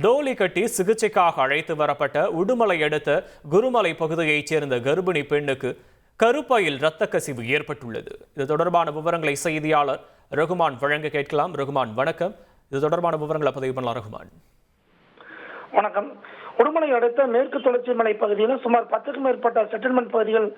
டோலி கட்டி சிகிச்சைக்காக அழைத்து வரப்பட்ட உடுமலை அடுத்த குருமலை பகுதியைச் சேர்ந்த கர்ப்பிணி பெண்ணுக்கு கருப்பையில் இரத்த கசிவு ஏற்பட்டுள்ளது. இது தொடர்பான விவரங்களை செய்தியாளர் ரகுமான் வழங்க கேட்கலாம். ரகுமான் வணக்கம். இது தொடர்பான விவரங்களை பதிவு பண்ணலாம். ரகுமான். வணக்கம். உடுமலை அடுத்த மேற்கு தொடர்ச்சி மலை பகுதியில் சுமார் பத்துக்கும் மேற்பட்ட செட்டில்மெண்ட் பகுதிகள்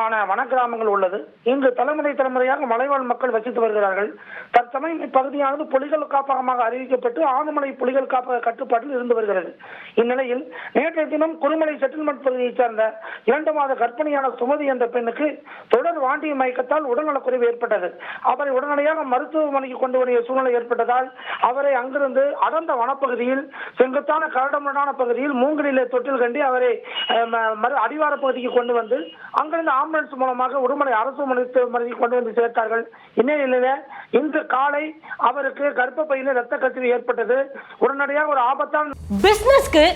ஆன வனக்கிராமங்கள் உள்ளது. இங்கு தலைமுறை தலைமுறையாக மலைவாழ் மக்கள் வசித்து வருகிறார்கள். தற்சமயம் இப்பகுதியானது புலிகள் காப்பகமாக அறிவிக்கப்பட்டு ஆனமலை புலிகள் காப்பக கட்டுப்பாட்டில் இருந்து வருகிறது. இந்நிலையில் நேற்றைய தினம் குருமலை செட்டில்மெண்ட் பகுதியைச் சேர்ந்த இரண்டு மாத கர்ப்பிணியான சுமதி என்ற பெண்ணுக்கு தொடர் வாண்டிய மயக்கத்தால் உடல்நலக்குறைவு ஏற்பட்டது. அவரை உடனடியாக மருத்துவமனைக்கு கொண்டு வரைய சூழ்நிலை ஏற்பட்டதால் அவரை அங்கிருந்து அடர்ந்த வனப்பகுதியில் செங்குத்தான கரடமுடான பகுதியில் மூங்கலிலே தொட்டில் கண்டி அவரை ம- மறு- அடிவார பகுதிக்கு கொண்டு வந்து அங்கிருந்து ஆம்புலன்ஸ் மூலமாக உடுமலை அரசு மருத்துவமனைக்கு கொண்டு வந்து சேர்த்தார்கள். இந்நிலையில இன்று காலை அவருக்கு கர்ப்பப்பையில ரத்த கசிவு ஏற்பட்டது. உடனடியாக ஒரு ஆபத்தான பிசினஸ்க்கு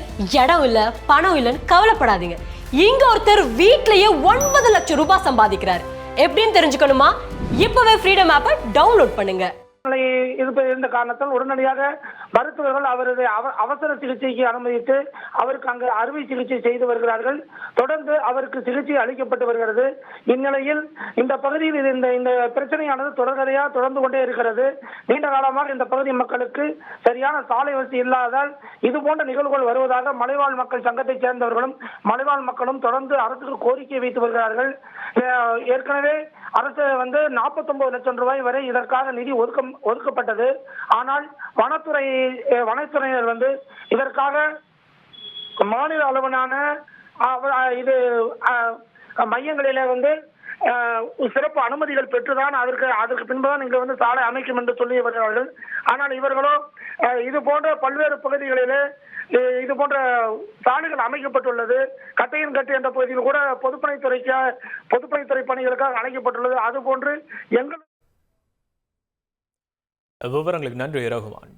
இடம் இல்ல பணம் இல்லைன்னு கவலைப்படாதீங்க. இங்க ஒருத்தர் வீட்லயே ஒன்பது லட்சம் ரூபாய் சம்பாதிக்கிறார். எப்படின்னு தெரிஞ்சுக்கணுமா? இப்பவே ஃப்ரீடம் ஆப்பை டவுன்லோட் பண்ணுங்க. இருந்த காரணத்தால் உடனடியாக மருத்துவர்கள் அவரது அவ- அவசர சிகிச்சைக்கு அனுமதித்து அவருக்கு அங்கு அறுவை சிகிச்சை செய்து வருகிறார்கள். தொடர்ந்து அவருக்கு சிகிச்சை அளிக்கப்பட்டு வருகிறது. இந்நிலையில் இந்த பகுதியில் இந்த இந்த பிரச்சனையானது தொடர்கதையாக தொடர்ந்து கொண்டே இருக்கிறது. நீண்ட காலமாக இந்த பகுதி மக்களுக்கு சரியான சாலை வசதி இல்லாததால் இது போன்ற நிகழ்வுகள் வருவதாக மலைவாழ் மக்கள் சங்கத்தைச் சேர்ந்தவர்களும் மலைவாழ் மக்களும் தொடர்ந்து அரசுக்கு கோரிக்கை வைத்து வருகிறார்கள். ஏற்கனவே அரசு வந்து 49 லட்சம் ரூபாய் வரை இதற்காக நிதி ஒதுக்க ஒதுக்கப்பட்டது. ஆனால் வனத்துறை வனத்துறையினர் வந்து இதற்காக மாநில அளவிலான இது மையங்களில வந்து சிறப்பு அனுமதிகள் பெற்றுதான் அதற்கு அதற்கு பின்புதான் இங்க வந்து சாலை அமைக்கும் என்று சொல்லி வருகிறார்கள் ஆனால் இவர்களோ இது போன்ற பல்வேறு பகுதிகளிலே இது போன்ற சாலைகள் அமைக்கப்பட்டுள்ளது. கட்டையின் கட்டு என்ற பகுதியில் கூட பொதுப்பணித்துறைக்கு பொதுப்பணித்துறை பணிகளுக்காக அழைக்கப்பட்டுள்ளது. அது போன்று எங்கள் விவரங்களுக்கு நன்றி ரகுமான்.